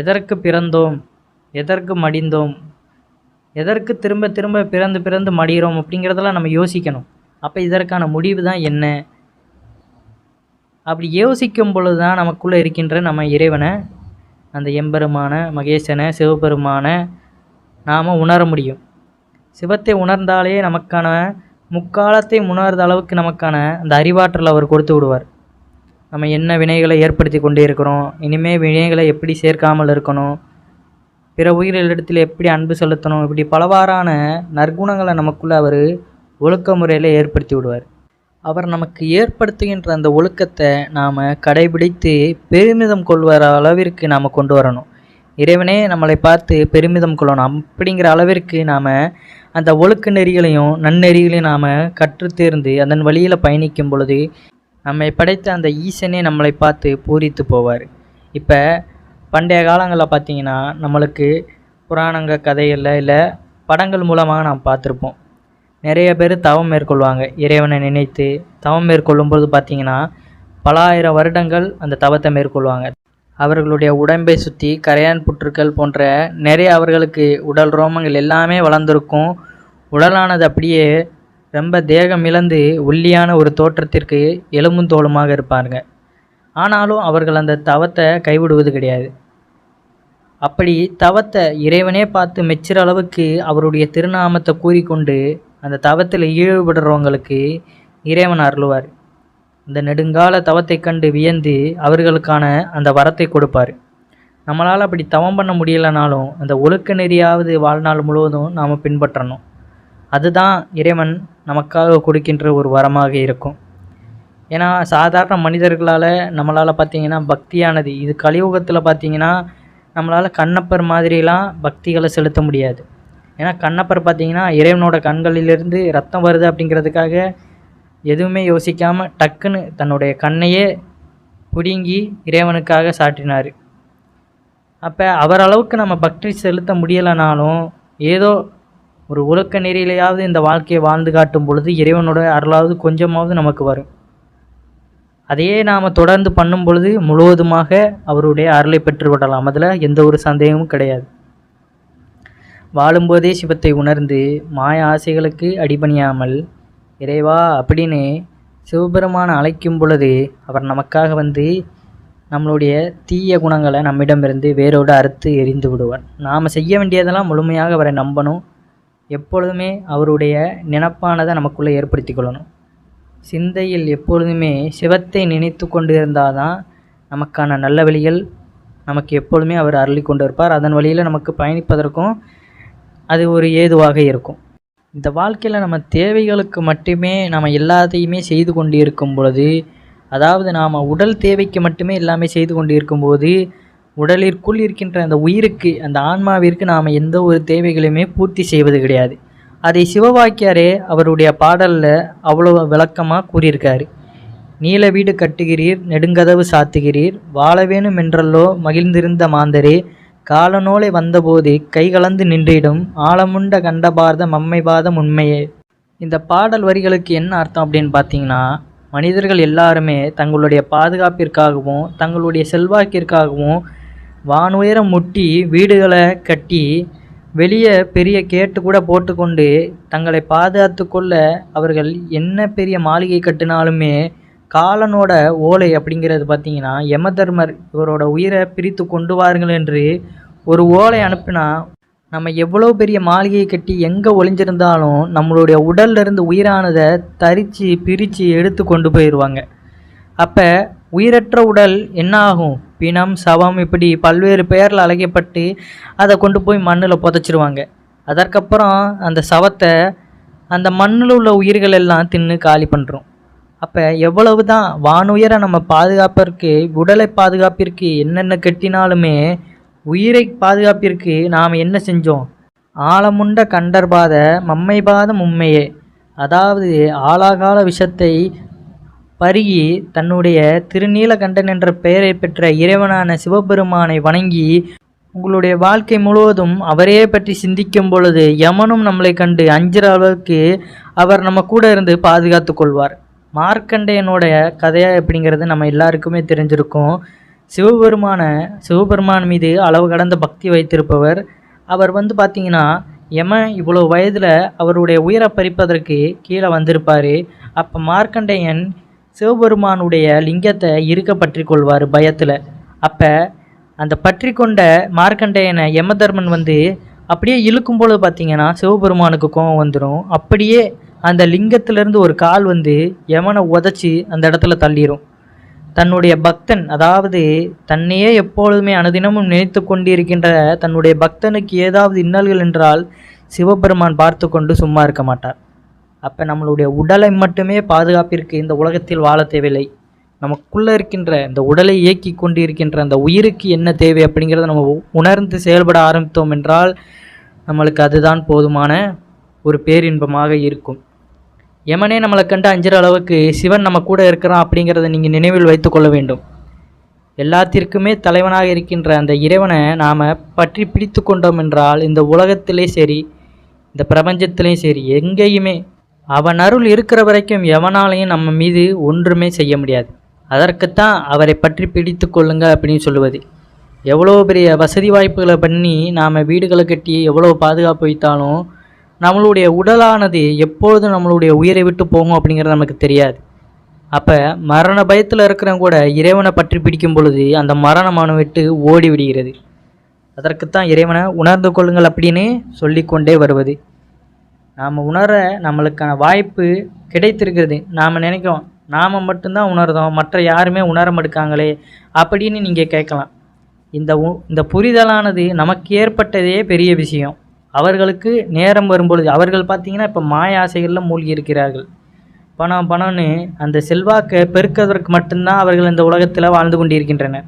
எதற்கு பிறந்தோம்? எதற்கு மடிந்தோம்? எதற்கு திரும்ப திரும்ப பிறந்து பிறந்து மடிகிறோம் அப்படிங்கிறதெல்லாம் நம்ம யோசிக்கணும். அப்போ இதற்கான முடிவு தான் என்ன? அப்படி யோசிக்கும் பொழுது தான் நமக்குள்ளே இருக்கின்ற நம்ம இறைவனை அந்த எம்பெருமான மகேசனை சிவபெருமானை நாம் உணர முடியும். சிவத்தை உணர்ந்தாலே நமக்கான முக்காலத்தை உணர்ந்த அளவுக்கு நமக்கான அந்த அறிவாற்றல் அவர் கொடுத்து விடுவார். நம்ம என்ன வினைகளை ஏற்படுத்தி கொண்டே இருக்கிறோம்? இனிமேல் வினைகளை எப்படி சேர்க்காமல் இருக்கணும்? பிற உயிரிடத்தில் எப்படி அன்பு செலுத்தணும்? இப்படி பலவாறான நற்குணங்களை நமக்குள்ளே அவர் ஒழுக்க முறையில் ஏற்படுத்தி விடுவார். அவர் நமக்கு ஏற்படுத்துகின்ற அந்த ஒழுக்கத்தை நாம் கடைபிடித்து பெருமிதம் கொள்வர அளவிற்கு நாம் கொண்டு வரணும். இறைவனே நம்மளை பார்த்து பெருமிதம் கொள்ளணும். அப்படிங்கிற அளவிற்கு நாம் அந்த ஒழுக்க நெறிகளையும் நன்னெறிகளையும் நாம் கற்றுத்தேர்ந்து அதன் வழியில் பயணிக்கும் பொழுது நம்மை படைத்த அந்த ஈசனே நம்மளை பார்த்து பூரித்து போவார். இப்போ பண்டைய காலங்களில் பார்த்தீங்கன்னா நம்மளுக்கு புராணங்க கதைகளில் இல்லை படங்கள் மூலமாக நாம் பார்த்துருப்போம். நிறைய பேர் தவம் மேற்கொள்வாங்க. இறைவனை நினைத்து தவம் மேற்கொள்ளும்போது பார்த்தீங்கன்னா பல ஆயிரம் வருடங்கள் அந்த தவத்தை மேற்கொள்வாங்க. அவர்களுடைய உடம்பை சுற்றி கரையான் புற்றுக்கள் போன்ற நிறைய அவர்களுக்கு உடல் ரோமங்கள் எல்லாமே வளர்ந்துருக்கும். உடலானது அப்படியே ரொம்ப தேகம் இழந்து ஒல்லியான ஒரு தோற்றத்திற்கு எலும்பும் தோலுமாக இருப்பாருங்க. ஆனாலும் அவர்கள் அந்த தவத்தை கைவிடுவது கிடையாது. அப்படி தவத்தை இறைவனே பார்த்து மெச்சுற அளவுக்கு அவருடைய திருநாமத்தை கூறிக்கொண்டு அந்த தவத்தில் ஈடுபடுறவங்களுக்கு இறைவன் அருளுவார். இந்த நெடுங்கால தவத்தை கண்டு வியந்து அவர்களுக்கான அந்த வரத்தை கொடுப்பார். நம்மளால் அப்படி தவம் பண்ண முடியலனாலும் அந்த ஒழுக்க நெறியாவது வாழ்நாள் முழுவதும் நாம் பின்பற்றணும். அதுதான் இறைவன் நமக்காக கொடுக்கின்ற ஒரு வரமாக இருக்கும். ஏன்னா சாதாரண மனிதர்களால் நம்மளால் பார்த்திங்கன்னா பக்தியானது இது கலியுகத்தில் பார்த்தீங்கன்னா நம்மளால் கண்ணப்பர் மாதிரிலாம் பக்திகளை செலுத்த முடியாது. ஏன்னா கண்ணப்பர் பார்த்திங்கன்னா இறைவனோட கண்களிலிருந்து ரத்தம் வருது அப்படிங்கிறதுக்காக எதுவுமே யோசிக்காமல் டக்குன்னு தன்னுடைய கண்ணையே பிடுங்கி இறைவனுக்காக சாட்டினார் அப்போ அவரளவுக்கு நம்ம பக்தி செலுத்த முடியலைனாலும் ஏதோ ஒரு ஒழுக்க நெறியிலையாவது இந்த வாழ்க்கையை வாழ்ந்து காட்டும் பொழுது இறைவனோட அருளாவது கொஞ்சமாவது நமக்கு வரும். அதையே நாம் தொடர்ந்து பண்ணும் பொழுது முழுவதுமாக அவருடைய அருளை பெற்றுவிடலாம் அதில் எந்த ஒரு சந்தேகமும் கிடையாது. வாழும்போதே சிவத்தை உணர்ந்து மாய ஆசைகளுக்கு அடிபணியாமல் இறைவா அப்படின்னு சிவபெருமான அழைக்கும் பொழுது அவர் நமக்காக வந்து நம்மளுடைய தீய குணங்களை நம்மிடமிருந்து வேரோடு அறுத்து எரிந்து விடுவார். நாம் செய்ய வேண்டியதெல்லாம் முழுமையாக அவரை நம்பணும். எப்பொழுதுமே அவருடைய நினப்பானதை நமக்குள்ளே ஏற்படுத்தி கொள்ளணும். சிந்தையில் எப்பொழுதுமே சிவத்தை நினைத்து கொண்டு இருந்தால் தான் நமக்கான நல்ல வழிகள் நமக்கு எப்பொழுதுமே அவர் அருளி கொண்டு இருப்பார். அதன் வழியில் நமக்கு பயணிப்பதற்கும் அது ஒரு ஏதுவாக இருக்கும். இந்த வாழ்க்கையில் நம்ம தேவைகளுக்கு மட்டுமே நம்ம எல்லாத்தையுமே செய்து கொண்டு இருக்கும் பொழுது அதாவது நாம் உடல் தேவைக்கு மட்டுமே எல்லாமே செய்து கொண்டு இருக்கும்போது உடலிற்குள் இருக்கின்ற அந்த உயிருக்கு அந்த ஆன்மாவிற்கு நாம் எந்த ஒரு தேவைகளையுமே பூர்த்தி செய்வது கிடையாது. அதை சிவவாக்கியாரே அவருடைய பாடலில் அவ்வளோ விளக்கமாக கூறியிருக்காரு. நீல வீடு கட்டுகிறீர் நெடுங்கதவு சாத்துகிறீர் வாழ வேணும் என்றல்லோ மகிழ்ந்திருந்த மாந்தரே காலநோலை வந்தபோது கைகலந்து நின்றிடும் ஆழமுண்ட கண்டபாரத மம்மைபாதம் உண்மையே. இந்த பாடல் வரிகளுக்கு என்ன அர்த்தம் அப்படின்னு பார்த்தீங்கன்னா மனிதர்கள் எல்லாருமே தங்களுடைய பாதுகாப்பிற்காகவும் தங்களுடைய செல்வாக்கிற்காகவும் வானுயரம் முட்டி வீடுகளை கட்டி வெளியே பெரிய கேட்டு கூட போட்டுக்கொண்டு தங்களை பாதுகாத்து கொள்ள அவர்கள் என்ன பெரிய மாளிகை கட்டினாலுமே காலனோட ஓலை அப்படிங்கிறது பார்த்தீங்கன்னா யமதர்மர் இவரோட உயிரை பிரித்து கொண்டு வாருங்கள் என்று ஒரு ஓலை அனுப்பினா நம்ம எவ்வளோ பெரிய மாளிகையை கட்டி எங்கே ஒளிஞ்சிருந்தாலும் நம்மளுடைய உடல்லிருந்து உயிரானதை தரித்து பிரித்து எடுத்து கொண்டு போயிடுவாங்க. அப்போ உயிரற்ற உடல் என்ன ஆகும் பிணம் சவம் இப்படி பல்வேறு பெயரில் அழைக்கப்பட்டு அதை கொண்டு போய் மண்ணில் புதைச்சிருவாங்க. அதற்கப்புறம் அந்த சவத்தை அந்த மண்ணில் உள்ள உயிர்கள் எல்லாம் தின்னு காலி பண்ணுறோம் அப்போ எவ்வளவு தான் வானுயரை நம்ம பாதுகாப்பிற்கு உடலை பாதுகாப்பிற்கு என்னென்ன கட்டினாலுமே உயிரை பாதுகாப்பிற்கு நாம் என்ன செஞ்சோம்? ஆழமுண்ட கண்டர்பாத மம்மைபாத மும்மையே. அதாவது ஆழாகால விஷத்தை பருகி தன்னுடைய திருநீலகண்டன் என்ற பெயரை பெற்ற இறைவனான சிவபெருமானை வணங்கி உங்களுடைய வாழ்க்கை முழுவதும் அவரே பற்றி சிந்திக்கும் பொழுது யமனும் நம்மளை கண்டு அஞ்சுற அளவுக்கு அவர் நம்ம கூட இருந்து பாதுகாத்து கொள்வார். மார்க்கண்டையனுடைய கதையாக எப்படிங்கிறது நம்ம எல்லாருக்குமே தெரிஞ்சிருக்கும். சிவபெருமான சிவபெருமான் மீது அளவு கடந்த பக்தி வைத்திருப்பவர். அவர் வந்து பார்த்தீங்கன்னா யமன் இவ்வளோ வயதில் அவருடைய உயிரை பறிப்பதற்கு கீழே வந்திருப்பார். அப்போ மார்க்கண்டேயன் சிவபெருமானுடைய லிங்கத்தை இருக்க பற்றி கொள்வார் பயத்தில். அப்போ அந்த பற்றி கொண்ட மார்க்கண்டேயனை யமதர்மன் வந்து அப்படியே இழுக்கும் பொழுது பார்த்தீங்கன்னா சிவபெருமானுக்கு கோபம் வந்துடும் அப்படியே அந்த லிங்கத்திலேருந்து ஒரு கால் வந்து யமனை உதச்சி அந்த இடத்துல தள்ளிடும் தன்னுடைய பக்தன் அதாவது தன்னையே எப்பொழுதுமே அனுதினமும் நினைத்து கொண்டிருக்கின்ற தன்னுடைய பக்தனுக்கு ஏதாவது இன்னல்கள் என்றால் சிவபெருமான் பார்த்து கொண்டு சும்மா இருக்க மாட்டார். அப்போ நம்மளுடைய உடலை மட்டுமே பாதுகாப்பிற்கு இந்த உலகத்தில் வாழ தேவையில்லை. நமக்குள்ளே இருக்கின்ற இந்த உடலை இயக்கி கொண்டு இருக்கின்ற அந்த உயிருக்கு என்ன தேவை அப்படிங்கிறத நம்ம உணர்ந்து செயல்பட ஆரம்பித்தோம் என்றால் நம்மளுக்கு அதுதான் போதுமான ஒரு பேரின்பமாக இருக்கும். எமனே நம்மளை கண்டு அஞ்சுற அளவுக்கு சிவன் நம்ம கூட இருக்கிறான் அப்படிங்கிறத நீங்கள் நினைவில் வைத்துக்கொள்ள வேண்டும். எல்லாத்திற்குமே தலைவனாக இருக்கின்ற அந்த இறைவனை நாம் பற்றி பிடித்து கொண்டோம் என்றால் இந்த உலகத்திலே சரி இந்த பிரபஞ்சத்திலையும் சரி எங்கேயுமே அவன் அருள் இருக்கிற வரைக்கும் எவனாலையும் நம்ம மீது ஒன்றுமே செய்ய முடியாது. அதற்குத்தான் அவரை பற்றி பிடித்து கொள்ளுங்க அப்படின்னு சொல்லுவது. எவ்வளோ பெரிய வசதி வாய்ப்புகளை பண்ணி நாம் வீடுகளை கட்டி எவ்வளோ பாதுகாப்பு வைத்தாலும் நம்மளுடைய உடலானது எப்பொழுது நம்மளுடைய உயிரை விட்டு போகும் அப்படிங்கிறது நமக்கு தெரியாது. அப்போ மரண பயத்தில் இருக்கிறவங்க கூட இறைவனை பற்றி பிடிக்கும் பொழுது அந்த மரணமான விட்டு ஓடி விடுகிறது. அதற்குத்தான் இறைவனை உணர்ந்து கொள்ளுங்கள் அப்படின்னு சொல்லிக்கொண்டே வருவது. நாம் உணர நம்மளுக்கான வாய்ப்பு கிடைத்திருக்கிறது. நாம் நினைக்கிறோம் நாம் மட்டும்தான் உணர்றோம் மற்ற யாருமே உணர மாட்டுக்காங்களே அப்படின்னு நீங்கள் கேட்கலாம். இந்த உ- இந்த புரிதலானது நமக்கு ஏற்பட்டதே பெரிய விஷயம். அவர்களுக்கு நேரம் வரும்பொழுது அவர்கள் பார்த்தீங்கன்னா இப்போ மாய ஆசைகளில் மூழ்கி இருக்கிறார்கள். பணம் பணம்னு அந்த செல்வாக்கை பெருக்குவதற்கு மட்டும்தான் அவர்கள் இந்த உலகத்தில் வாழ்ந்து கொண்டிருக்கின்றனர்.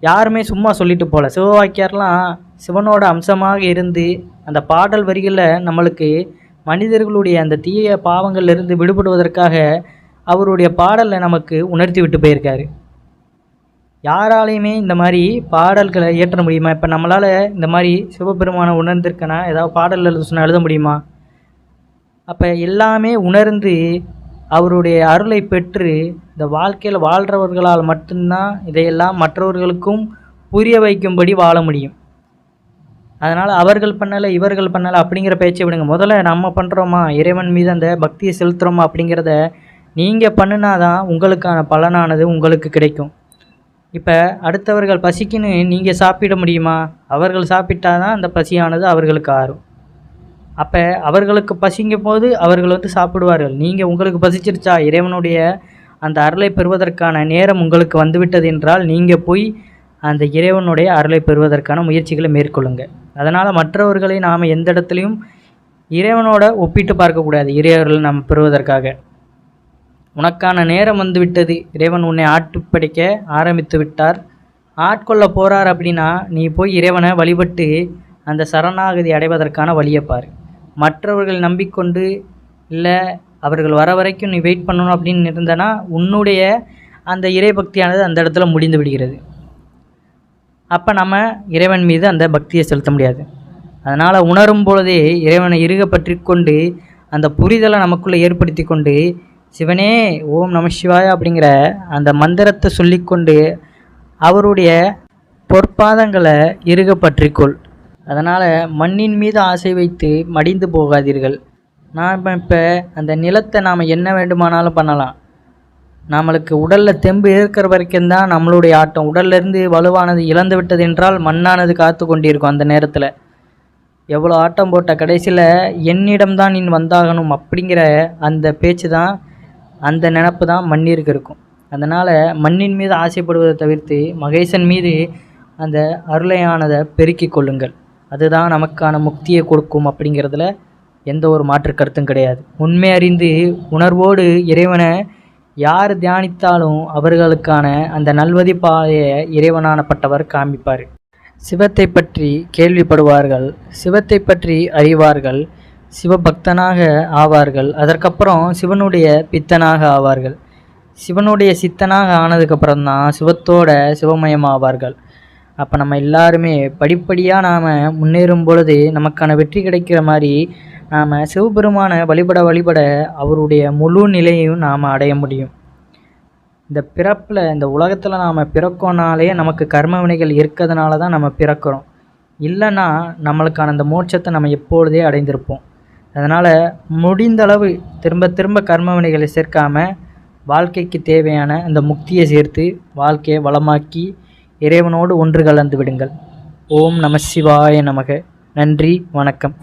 யாருமே சும்மா சொல்லிட்டு போகல சிவவாக்கியார்லாம் சிவனோட அம்சமாக இருந்து அந்த பாடல் வரிகளில் நம்மளுக்கு மனிதர்களுடைய அந்த தீய பாவங்கள்லேருந்து விடுபடுவதற்காக அவருடைய பாடலை நமக்கு உணர்த்தி விட்டு போயிருக்காரு. யாராலையுமே இந்த மாதிரி பாடல்களை இயற்ற முடியுமா? இப்போ நம்மளால் இந்த மாதிரி சிவபெருமானை உணர்ந்திருக்கனா? ஏதாவது பாடல் எழுத எழுத முடியுமா? அப்போ எல்லாமே உணர்ந்து அவருடைய அருளை பெற்று இந்த வாழ்க்கையில் வாழ்கிறவர்களால் மட்டும்தான் இதையெல்லாம் மற்றவர்களுக்கும் புரிய வைக்கும்படி வாழ முடியும். அதனால் அவர்கள் பண்ணலை இவர்கள் பண்ணலை அப்படிங்கிற பேச்சை விடுங்க. முதல்ல நம்ம பண்ணுறோமா இறைவன் மீது அந்த பக்தியை செலுத்துகிறோமா அப்படிங்கிறத நீங்கள் பண்ணினாதான் உங்களுக்கான பலனானது உங்களுக்கு கிடைக்கும். இப்போ அடுத்தவர்கள் பசிக்குன்னு நீங்கள் சாப்பிட முடியுமா? அவர்கள் சாப்பிட்டாதான் அந்த பசியானது அவர்களுக்கு ஆறும். அப்போ அவர்களுக்கு பசிங்கும் போது அவர்கள் வந்து சாப்பிடுவார்கள். நீங்கள் உங்களுக்கு பசிச்சிருச்சா? இறைவனுடைய அந்த அருளை பெறுவதற்கான நேரம் உங்களுக்கு வந்துவிட்டது என்றால் நீங்கள் போய் அந்த இறைவனுடைய அருளை பெறுவதற்கான முயற்சிகளை மேற்கொள்ளுங்கள் அதனால் மற்றவர்களை நாம் எந்த இடத்துலையும் இறைவனோட ஒப்பிட்டு பார்க்கக்கூடாது இறைவர்கள் நாம் பெறுவதற்காக. உனக்கான நேரம் வந்து விட்டது. இறைவன் உன்னை ஆட்டுப்படைக்க ஆரம்பித்து விட்டார். ஆட்கொள்ள போகிறார் அப்படின்னா நீ போய் இறைவனை வழிபட்டு அந்த சரணாகதி அடைவதற்கான வழியை பார். மற்றவர்கள் நம்பிக்கொண்டு இல்லை அவர்கள் வர வரைக்கும் நீ வெயிட் பண்ணணும் அப்படின்னு இருந்தனா உன்னுடைய அந்த இறைபக்தியானது அந்த இடத்துல முடிந்து விடுகிறது. அப்போ நம்ம இறைவன் மீது அந்த பக்தியை செலுத்த முடியாது. அதனால் உணரும் பொழுதே இறைவனை இறுக பற்றி கொண்டு அந்த புரிதலை நமக்குள்ளே ஏற்படுத்தி கொண்டு சிவனே ஓம் நம சிவாய அப்படிங்கிற அந்த மந்திரத்தை சொல்லிக்கொண்டு அவருடைய பொற்பாதங்களை இறுக பற்றிக்கொள் அதனால் மண்ணின் மீது ஆசை வைத்து மடிந்து போகாதீர்கள். நாம் இப்போ அந்த நிலத்தை நாம் என்ன வேண்டுமானாலும் பண்ணலாம். நம்மளுக்கு உடலில் தெம்பு இருக்கிற வரைக்கும் தான் நம்மளுடைய ஆட்டம். உடல்லேருந்து வலுவானது இழந்து விட்டது என்றால் மண்ணானது காத்து கொண்டிருக்கும் அந்த நேரத்தில். எவ்வளோ ஆட்டம் போட்ட கடைசியில் என்னிடம்தான் நீ வந்தாகணும் அப்படிங்கிற அந்த பேச்சு தான் அந்த நினப்பு தான் மண்ணிற்கு இருக்கும். அதனால் மண்ணின் மீது ஆசைப்படுவதை தவிர்த்து மகேசன் மீது அந்த அருளையானதை பெருக்கிக் கொள்ளுங்கள். அதுதான் நமக்கான முக்தியை கொடுக்கும் அப்படிங்கிறதுல எந்த ஒரு மாற்று கருத்தும் கிடையாது. உண்மை அறிந்து உணர்வோடு இறைவனை யார் தியானித்தாலும் அவர்களுக்கான அந்த நல்வதி பாதையை இறைவனானப்பட்டவர் காமிப்பார் சிவத்தை பற்றி கேள்விப்படுவார்கள் சிவத்தை பற்றி அறிவார்கள் சிவபக்தனாக ஆவார்கள் அதற்கப்புறம் சிவனுடைய பித்தனாக ஆவார்கள். சிவனுடைய சித்தனாக ஆனதுக்கப்புறம் தான் சிவத்தோட சிவமயம் ஆவார்கள் அப்போ நம்ம எல்லாருமே படிப்படியாக நாம் முன்னேறும் பொழுது நமக்கான வெற்றி கிடைக்கிற மாதிரி நாம் சிவபெருமானை வழிபட வழிபட அவருடைய முழு நிலையையும் நாம் அடைய முடியும். இந்த பிறப்பில் இந்த உலகத்தில் நாம் பிறக்கோனாலே நமக்கு கர்ம வினைகள் இருக்கிறதுனால தான் நம்ம பிறக்கிறோம். இல்லைன்னா நம்மளுக்கான அந்த மோட்சத்தை நம்ம எப்பொழுதே அடைந்திருப்போம். அதனால் முடிந்தளவு திரும்ப திரும்ப கர்ம வினைகளை சேர்க்காம வாழ்க்கைக்கு தேவையான அந்த முக்தியை சேர்த்து வாழ்க்கையை வளமாக்கி இறைவனோடு ஒன்று கலந்து விடுங்கள். ஓம் நம சிவாய நமக. நன்றி வணக்கம்.